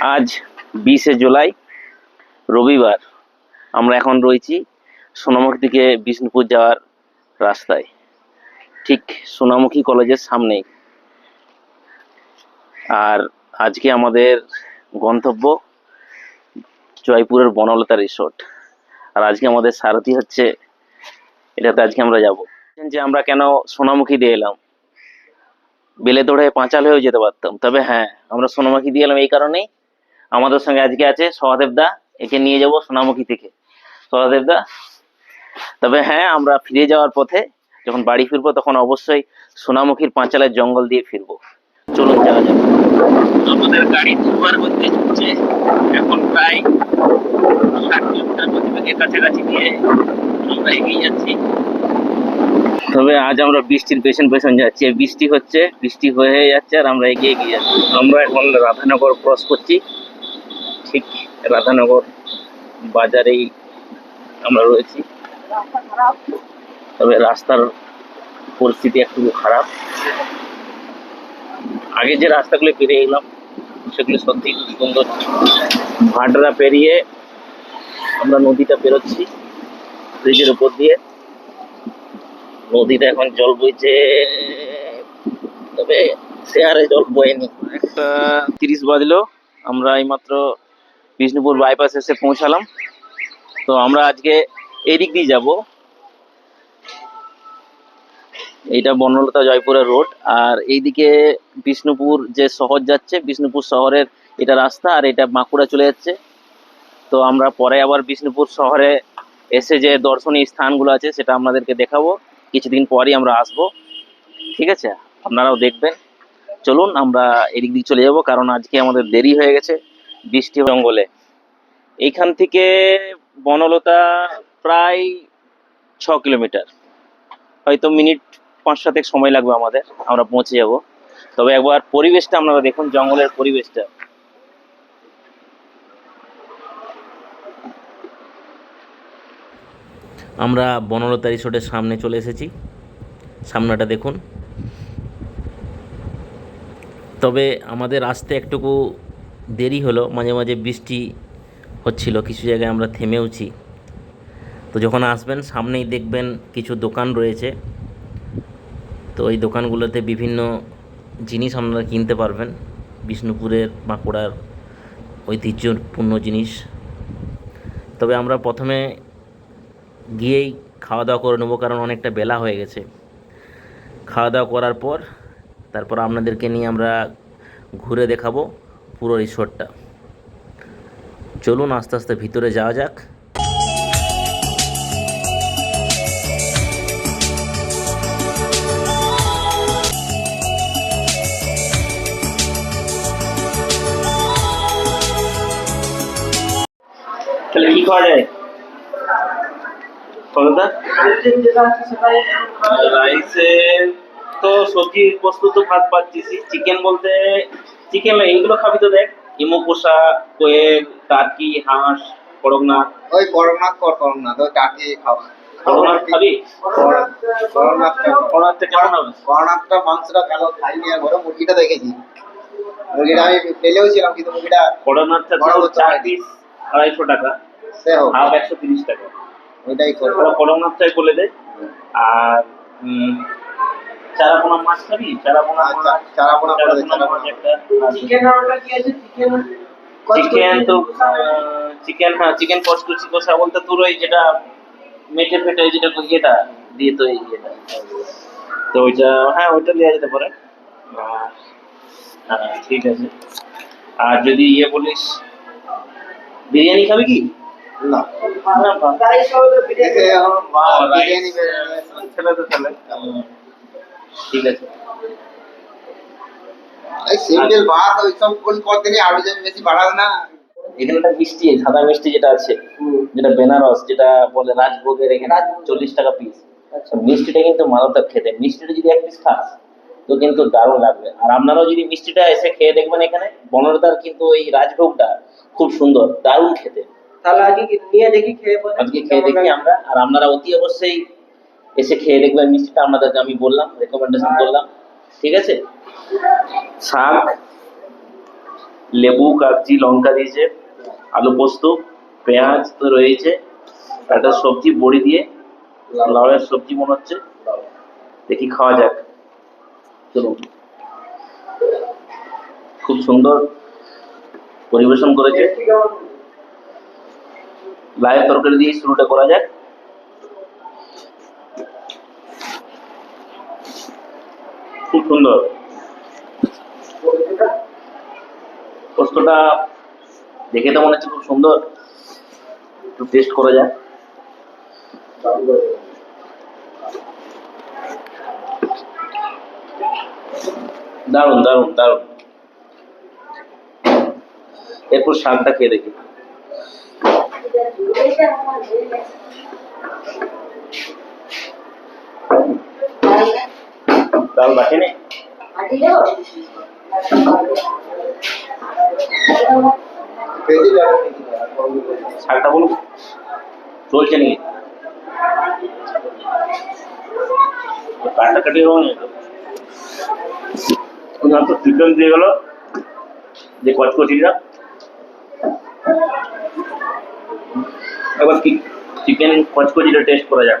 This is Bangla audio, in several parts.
আজ বিশে জুলাই, রবিবার। আমরা এখন রয়েছি সোনামুখী থেকে বিষ্ণুপুর যাওয়ার রাস্তায়। ঠিক সোনামুখী কলেজের সামনেই। আর আজকে আমাদের গন্তব্য জয়পুরের বনলতা রিসোর্ট। আর আজকে আমাদের সারথি হচ্ছে, এটাতে আজকে আমরা যাব। যে আমরা কেন সোনামুখী দিয়ে এলাম? বেলে দৌড়ে পাঁচাল হয়েও যেতে পারতাম। তবে হ্যাঁ আমরা সোনামুখী দিয়ে এলাম এই কারণেই আমাদের সঙ্গে আজকে আছে সহদেব দা, একে নিয়ে যাব সোনামুখী থেকে। সহদেব দা, তবে হ্যাঁ আমরা ফিরে যাওয়ার পথে যখন বাড়ি ফিরবো তখন অবশ্যই সোনামুখীর পাঁচালের জঙ্গল দিয়ে ফিরবো। চলুন, যাওয়া যাক। আমাদের গাড়ি দুবার করতে চলছে। এখন প্রায় কাছাকাছি দিয়ে আমরা এগিয়ে যাচ্ছি। তবে আজ আমরা বৃষ্টির পেছন পেছন যাচ্ছি। বৃষ্টি হচ্ছে, বৃষ্টি হয়ে যাচ্ছে আর আমরা এগিয়ে এগিয়ে যাচ্ছি। আমরা এখন রাধানগর ক্রস করছি। ঠিক রাধানগর বাজারেই আমরা রয়েছি। তবে রাস্তার পরিস্থিতি একটু খারাপ। আগে যে রাস্তাগুলো পেরিয়ে গেলাম, সেগুলো সত্যি সুন্দর। ভাটরা পেরিয়ে আমরা নদীটা পেরোচ্ছি, ব্রিজের উপর দিয়ে। নদীতে এখন জল বইছে, তবে শেয়ারে জল বয়নি একটা তিরিশ বাজলো, আমরা এইমাত্র বিষ্ণুপুর বাইপাস এসে পৌঁছালাম। তো আমরা আজকে এদিক দিয়ে যাব। এইটা বনলতা জয়পুরের রোড। আর এইদিকে বিষ্ণুপুর যে শহর যাচ্ছে, বিষ্ণুপুর শহরের এটা রাস্তা আর এটা বাঁকুড়া চলে যাচ্ছে। তো আমরা পরে আবার বিষ্ণুপুর শহরে এসে যে দর্শনীয় স্থানগুলো আছে, সেটা আপনাদেরকে দেখাবো। কিছুদিন পরই আমরা আসব। ঠিক আছে? আপনারাও দেখবেন। চলুন, আমরা এদিক দিক চলে যাব, কারণ আজকে আমাদের দেরি হয়ে গেছে। বৃষ্টি জঙ্গলে। এইখান থেকে বনলতা প্রায় ছ কিলোমিটার। হয়তো মিনিট পাঁচ সাতেক সময় লাগবে আমাদের, আমরা পৌঁছে যাব। তবে একবার পরিবেশটা আপনারা দেখুন, জঙ্গলের পরিবেশটা। আমরা বনলতা রিসোর্টের সামনে চলে এসেছি। সামনাটা দেখুন। তবে আমাদের আসতে একটুকু দেরি হলো, মাঝে মাঝে বৃষ্টি হচ্ছিল, কিছু জায়গায় আমরা থেমেওছি। তো যখন আসবেন, সামনেই দেখবেন কিছু দোকান রয়েছে। তো ওই দোকানগুলোতে বিভিন্ন জিনিস আপনারা কিনতে পারবেন। বিষ্ণুপুরের বাঁকুড়ার ঐতিহ্যপূর্ণ জিনিস। তবে আমরা প্রথমে গিয়েই খাওয়া দাওয়া করে নেব, কারণ অনেকটা বেলা হয়ে গেছে। খাওয়া দাওয়া করার পর, তারপর আপনাদেরকে নিয়ে আমরা ঘুরে দেখাবো। পুরো রিসোর্টটা। চলুন আস্তে আস্তে ভিতরে যাওয়া যাক। তাহলে কি তো সবজি বস্তু তো ভাত পাচ্ছিস চিকেন বলতে চিকেন এইগুলো খাবি তো দেখ। ইমো কষা কোয়েল টার্কি হাঁস কড়কনাথ ওই করোনা কর করোনা তো চাটি খাও। কড়কনাথ খাবি? করোনা কড়কনাথ কেমন হবে? করোনাটা মাংসটা কালো খাইনি আর বড় মুরগিটা দেখেছি। মুরগিটা আমি পেলেও ছিলাম কিন্তু মুরগিটা কড়কনাথটা বড় ধরো চার। পিস আড়াইশো টাকা। হাফ একশো তিরিশ টাকা। ওইটাই করব। তাহলে বলে দে। আর চারাপোনা মাছ খাবি? চারাপোনা মাছ আচ্ছা মাছ একটা চিকেন তো চিকেন হ্যাঁ। চিকেন কচকুচি কষা বলতে তোর ওই যেটা মেটে ফেটে যেটা ইয়েটা? দিয়ে তো এই ইয়েটা। তো ওইটা হ্যাঁ ওইটা দেওয়া যেতে পারে। হ্যাঁ ঠিক আছে। আর যদি ইয়ে বলিস বিরিয়ানি খাবি কি? না। বিরিয়ানি। ছেলে তো ছেলে। ঠিক আছে। এই সিম্পল ভাত ওই সব কোন করতে নেই আলু যেন বেশি না। এখানে একটা মিষ্টি সাদা মিষ্টি যেটা আছে যেটা বেনারস যেটা বলে রাজভোগের এখানে চল্লিশ টাকা পিস মিষ্টিটা কিন্তু মারাত্মক খেতে। মিষ্টিটা যদি এক পিস খাস তো কিন্তু দারুণ লাগবে। আর আপনারাও যদি মিষ্টিটা এসে খেয়ে দেখবেন এখানে বনরদার কিন্তু এই রাজভোগটা খুব সুন্দর দারুণ খেতে। তাহলে আজকে নিয়ে দেখি খেয়ে আজকে খেয়ে দেখি আমরা। আর আপনারা অতি অবশ্যই এসে খেয়ে দেখবেন মিষ্টিটা আপনাদেরকে আমি বললাম রেকমেন্ডেশন করলাম। ঠিক আছে? শাক লেবু কাগজি লঙ্কা দিয়েছে আলু পোস্ত পেঁয়াজ তো রয়েছে একটা সবজি বড়ি দিয়ে লাউয়ের সবজি মনে হচ্ছে। দেখি খাওয়া যাক। চলুন। খুব সুন্দর পরিবেশন করেছে। লাউয়ের তরকারি দিয়ে শুরুটা করা যাক। খুব সুন্দর। দেখে তো মনে হচ্ছে খুব সুন্দর। একটু টেস্ট করা যাক। দারুণ দারুণ দারুণ এরপর শাকটা খেয়ে দেখি। ডাল বাটি নেই? শাকটা বলুন। চলছে নাকি? কাটাকাটি হবে না তো দিয়ে গেল। যে কচকচিটা। কি চিকেন কচকচিটা টেস্ট করা যাক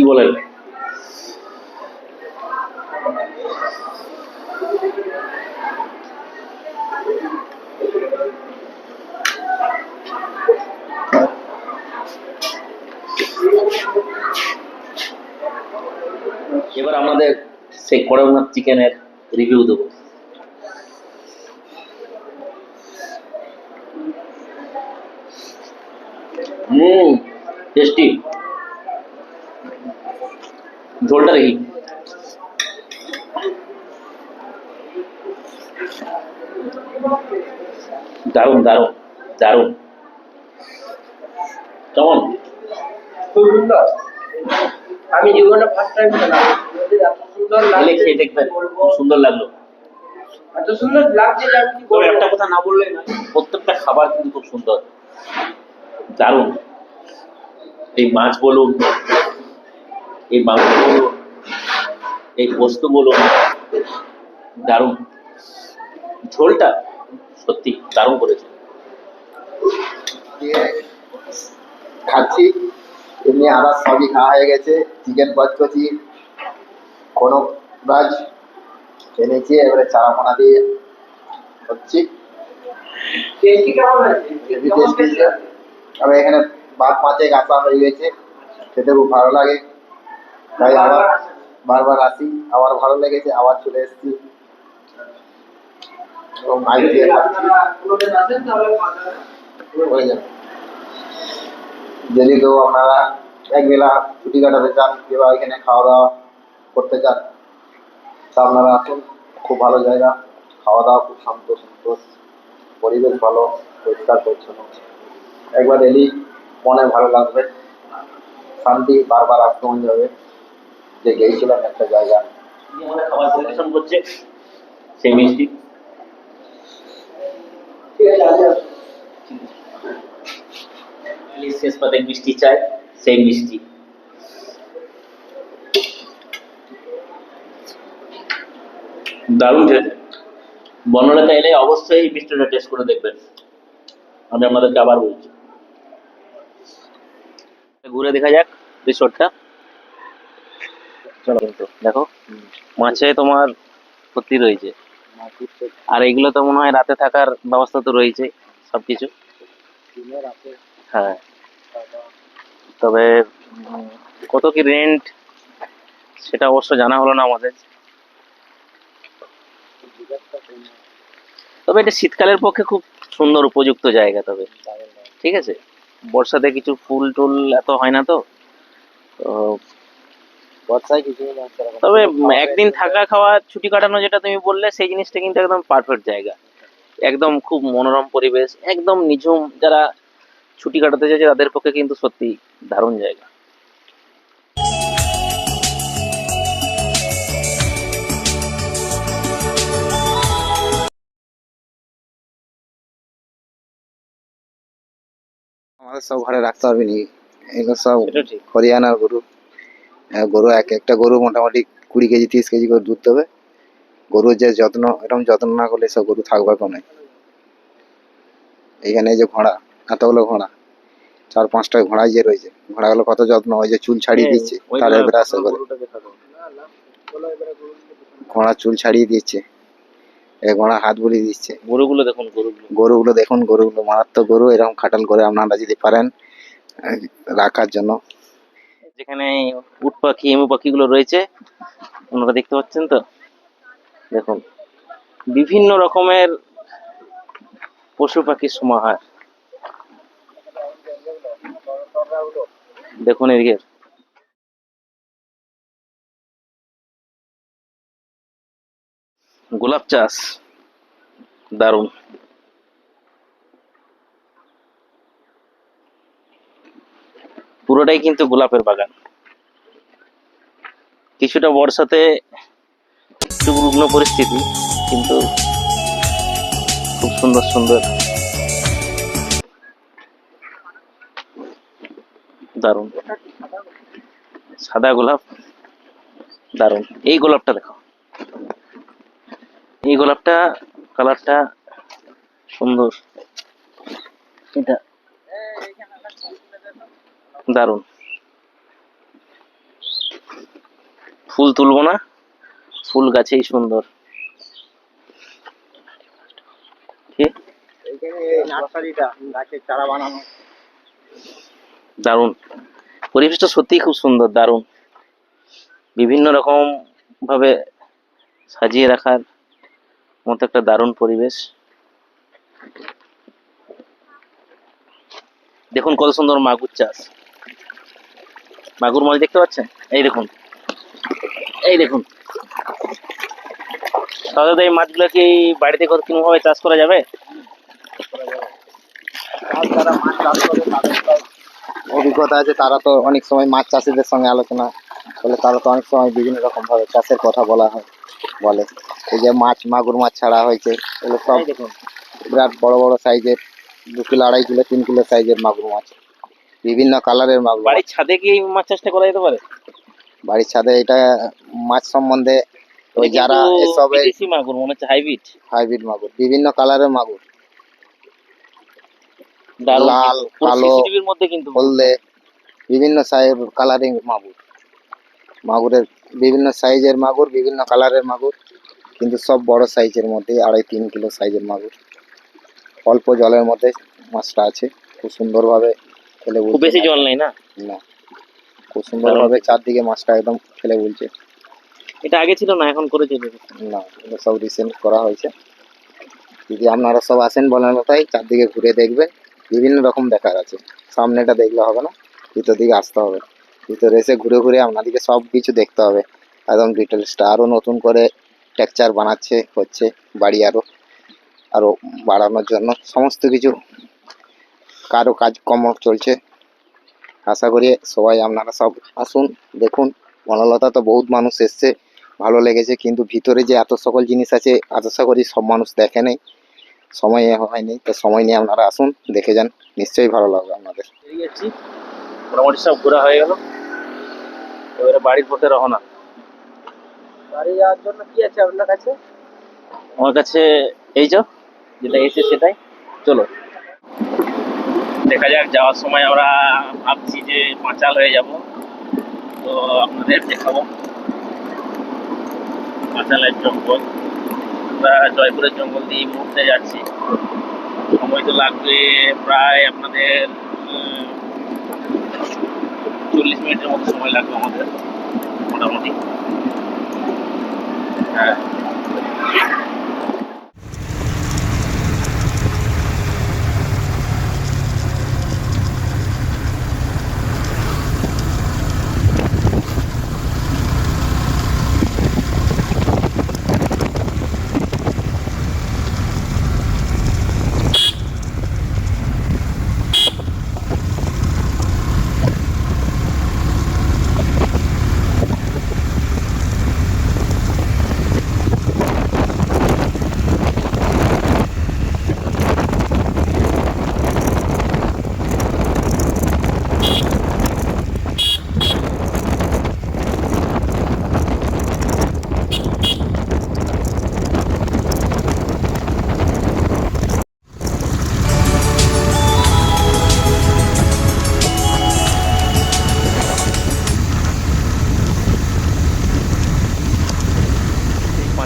কি বলেন? এবার আমাদের সেই করমনাথ চিকেনের রিভিউ দেবো। ঝোলটা দেখি। দারুণ দারুণ দারুণ। কেমন? খুব সুন্দর। আমি জীবনে ফার্স্ট টাইম খেলাম। এত সুন্দর খেলে খেয়ে দেখবেন খুব সুন্দর লাগল। এত সুন্দর লাগছে যে আমি কি একটা কথা না বললে না প্রত্যেকটা খাবার কিন্তু খুব সুন্দর। দারুণ। এই মাছ বলুন এই বলুন এই বস্তুগুলো দারুণ। ঝোলটা সত্যি দারুণ করেছে। খাচ্ছি। এমনি আদার সবই খাওয়া হয়ে গেছে। চিকেন কচকচি কোনো রাজ এনেছি এবারে চারাপোনা দিয়ে হচ্ছি তবে এখানে ভাত পাঁচেক আসা হয়ে গেছে খেতে খুব ভালো লাগে। তাই আবার বারবার আসি, আবার ভালো লেগেছে, আবার চলে এসেছি। এবং যদি কেউ আপনারা একবেলা ছুটি কাটাতে চান কিংবা এখানে খাওয়া দাওয়া করতে চান, তা আপনারা আসুন। খুব ভালো জায়গা। খাওয়া দাওয়া খুব শান্ত সন্তোষ পরিবেশ ভালো, পরিষ্কার, পরিচ্ছন্ন। একবার এলি মনে ভালো লাগবে। শান্তি বারবার আসতে মন যাবে যে গিয়েছিলাম একটা জায়গা। খাবার পরিবেশন করছে। সেই মিষ্টি। ঠিক আছে আসেন। শেষ পাতে মিষ্টি চাই সেই মিষ্টি। দারুণ খেতে বনলতা এলে অবশ্যই মিষ্টিটা টেস্ট করে দেখবেন। আমি আপনাদেরকে আবার বলছি। ঘুরে দেখা যাক রিসোর্টটা দেখো, মাছে তোমার ক্ষতি রয়েছে। আর এগুলো তো মনে হয় রাতে থাকার ব্যবস্থা তো রয়েছে, সবকিছু। হ্যাঁ। তবে কত কি রেন্ট সেটা অবশ্য জানা হলো না আমাদের। তবে এটা শীতকালের পক্ষে খুব সুন্দর উপযুক্ত জায়গা তবে। ঠিক আছে? বর্ষাতে কিছু ফুল টুল এত হয় না তো বর্ষায় কিছু তবে একদিন থাকা খাওয়া ছুটি কাটানো যেটা তুমি বললে সেই জিনিসটা কিন্তু একদম পারফেক্ট জায়গা। একদম খুব মনোরম পরিবেশ একদম নিঝুম যারা ছুটি কাটাতে চাইছে তাদের পক্ষে কিন্তু সত্যি দারুণ জায়গা। আমাদের সব ঘরে রাখতে পারবি নি। এগুলো সব ঠিক। হরিয়ানার গরু গরু এক একটা গরু মোটামুটি কুড়ি কেজি তিরিশ কেজি করে দুধ দেবে। গরুর যে যত্ন এরকম যত্ন না করলে সব গরু থাকবে কোনে এখানে যে ঘোড়া এতগুলো ঘোড়া চার পাঁচটা ঘোড়াই যে রয়েছে ঘোড়াগুলো কত যত্ন ওই যে চুল ছাড়িয়ে হ্যাঁ, দিচ্ছে তার ব্রাশ করে। ঘোড়া চুল ছাড়িয়ে দিচ্ছে এই ঘোড়া হাত বুলিয়ে দিচ্ছে। গরুগুলো দেখুন গরুগুলো। গরুগুলো দেখুন গরুগুলো মারাত্মক গরু এরকম খাটাল করে আপনারা যদি পারেন রাখার জন্য। যেখানে উট পাখি, এমু পাখিগুলো রয়েছে, আপনারা দেখতে পাচ্ছেন তো? দেখুন, বিভিন্ন রকমের পশু পাখির সমাহার। দেখুন এদিকে। গোলাপ চাষ, দারুণ। পুরোটাই কিন্তু গোলাপের বাগান। কিছুটা বর্ষাতে একটু পরিস্থিতি, কিন্তু খুব সুন্দর সুন্দর। দারুণ। সাদা গোলাপ, দারুণ। এই গোলাপটা দেখো। এই গোলাপটা, কালারটা সুন্দর। এটা দারুণ। ফুল তুলবো না? ফুল গাছেই সুন্দর। দারুণ। পরিবেশটা সত্যিই খুব সুন্দর দারুণ। বিভিন্ন রকম ভাবে সাজিয়ে রাখার মতো একটা দারুণ পরিবেশ। দেখুন কত সুন্দর মাগুর চাষ। মাগুর মাছ দেখতে পাচ্ছেন? এই দেখুন। এই দেখুন। তাহলে এই মাছগুলো কি বাড়িতে কোনো ভাবে চাষ করা যাবে? অভিজ্ঞতা আছে তারা তো অনেক সময় মাছ চাষিদের সঙ্গে আলোচনা বলে তারা তো অনেক সময় বিভিন্ন রকম ভাবে চাষের কথা বলা হয় বলে। এই যে মাছ মাগুর মাছ ছাড়া হয়েছে এগুলো সব দেখুন। বিরাট বড় বড় সাইজের দু কিলো আড়াই কিলো তিন কিলো সাইজের মাগুর মাছ। বিভিন্ন কালারের মাগুর মাছ। বাড়ির ছাদে কি এই মাছ চাষটা করা যেতে পারে? বাড়ির ছাদে এটা মাছ সম্বন্ধে ওই যারা কিন্তু এসবের বিদেশি মাগুর মনে হচ্ছে হাইব্রিড। হাইব্রিড মাগুর বিভিন্ন কালারের মাগুর। লাল কালো, মধ্যে কিন্তু। হলদে বিভিন্ন সাইজ কালারিং মাগুর। মাগুরের বিভিন্ন সাইজের মাগুর বিভিন্ন কালারের মাগুর কিন্তু সব বড় সাইজের মধ্যে আড়াই তিন কিলো সাইজের মাগুর। অল্প জলের মধ্যে মাছটা আছে খুব সুন্দরভাবে খেলে খুব বেশি জল নেই না? না। খুব সুন্দরভাবে চারদিকে মাছটা একদম খেলে বলছে। এটা আগে ছিল না এখন করেছে না এগুলো সব রিসেন্ট করা হয়েছে। যদি আপনারা সব আসেন বলেন তাই চারদিকে ঘুরে দেখবেন বিভিন্ন রকম দেখার আছে। সামনেটা দেখলে হবে না ভিতর দিকে আসতে হবে। ভিতরে এসে ঘুরে ঘুরে আপনাদেরকে সব কিছু দেখতে হবে। একদম ডিটেলসটা আরও নতুন করে টেক্সচার বানাচ্ছে হচ্ছে বাড়ি আরও আরও বাড়ানোর জন্য সমস্ত কিছু কারও কাজ কাজকর্ম চলছে। আশা করি সবাই আপনারা সব আসুন দেখুন। বনলতা তো বহুত মানুষ এসছে ভালো লেগেছে কিন্তু ভিতরে যে এত সকল জিনিস আছে আশা করি সব মানুষ দেখে নেই সময় হয়নি তো সময় নিয়ে আপনারা আসুন দেখে যান নিশ্চয়ই ভালো লাগবে আপনাদের। মোটামুটি সব ঘোরা হয়ে গেল। এবারে বাড়ির পথে রওনা। বাড়ি যাওয়ার জন্য কি আছে আপনার কাছে? আমার কাছে এই যাও যেটা এসে সেটাই। চলো। দেখা যাক, যাওয়ার সময় আমরা ভাবছি যে পাঁচাল হয়ে যাব। তো আপনাদের দেখাবো। পাঁচালের জঙ্গল। আমরা জয়পুরের জঙ্গল দিয়ে মুহূর্তে যাচ্ছি। সময় তো লাগবে প্রায় আপনাদের চল্লিশ মিনিটের মতো সময় লাগবে আমাদের, মোটামুটি। হ্যাঁ।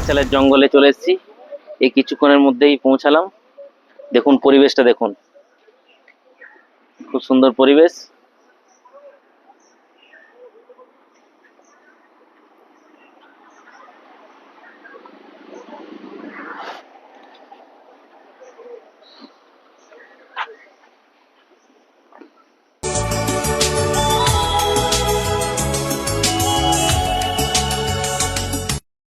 পাঁচালের জঙ্গলে চলে এসেছি। এই কিছুক্ষণের মধ্যেই পৌঁছালাম। দেখুন পরিবেশটা দেখুন। খুব সুন্দর পরিবেশ।